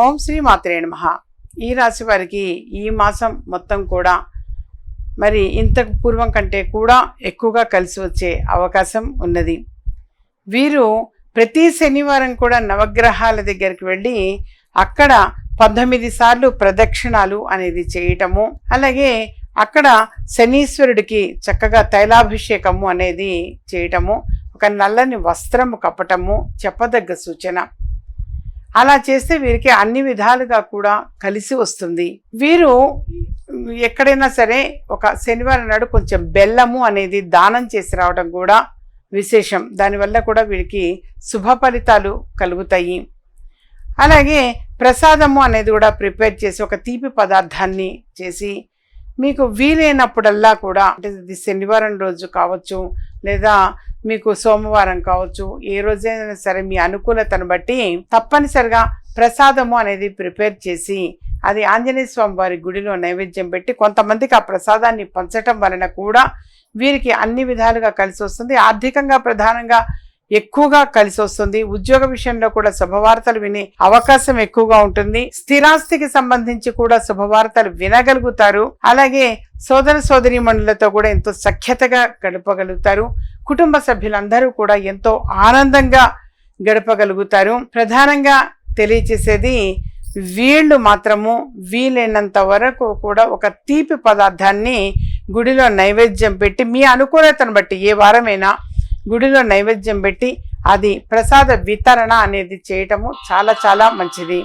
ఓం శ్రీ మాత్రే నమ. ఈ రాశి వారికి ఈ మాసం మొత్తం కూడా మరి ఇంతకు పూర్వం కంటే కూడా ఎక్కువగా కలిసి వచ్చే అవకాశం ఉన్నది. వీరు ప్రతి శనివారం కూడా నవగ్రహాల దగ్గరికి వెళ్ళి అక్కడ పంతొమ్మిది సార్లు ప్రదక్షిణాలు అనేది చేయటము అలాగే అక్కడ శనీశ్వరుడికి చక్కగా తైలాభిషేకము అనేది చేయటము ఒక నల్లని వస్త్రము కప్పటము చెప్పదగ్గ సూచన. అలా చేస్తే వీరికి అన్ని విధాలుగా కూడా కలిసి వస్తుంది. వీరు ఎక్కడైనా సరే ఒక శనివారం నాడు కొంచెం బెల్లము అనేది దానం చేసి రావడం కూడా విశేషం. దానివల్ల కూడా వీరికి శుభ ఫలితాలు కలుగుతాయి. అలాగే ప్రసాదము అనేది కూడా ప్రిపేర్ చేసి ఒక తీపి పదార్థాన్ని చేసి మీకు వీలైనప్పుడల్లా కూడా అంటే ఇది శనివారం రోజు కావచ్చు లేదా మీకు సోమవారం కావచ్చు ఏ రోజైనా సరే మీ అనుకూలతను బట్టి తప్పనిసరిగా ప్రసాదము అనేది ప్రిపేర్ చేసి అది ఆంజనేయ స్వామి వారి గుడిలో నైవేద్యం పెట్టి కొంతమందికి ఆ ప్రసాదాన్ని పంచటం వలన కూడా వీరికి అన్ని విధాలుగా కలిసి వస్తుంది. ఆర్థికంగా ప్రధానంగా ఎక్కువగా కలిసి వస్తుంది. ఉద్యోగ విషయంలో కూడా శుభవార్తలు వినే అవకాశం ఎక్కువగా ఉంటుంది. స్థిరాస్తికి సంబంధించి కూడా శుభవార్తలు వినగలుగుతారు. అలాగే సోదర సోదరి మండలతో కూడా ఎంతో సఖ్యతగా గడపగలుగుతారు. కుటుంబ సభ్యులందరూ కూడా ఎంతో ఆనందంగా గడపగలుగుతారు. ప్రధానంగా తెలియచేసేది వీళ్ళు మాత్రము వీలైనంత వరకు కూడా ఒక తీపి పదార్థాన్ని గుడిలో నైవేద్యం పెట్టి మీ అనుకూలతను బట్టి ఏ వారమైనా గుడిలో నైవేద్యం పెట్టి అది ప్రసాద వితరణ అనేది చేయటము చాలా చాలా మంచిది.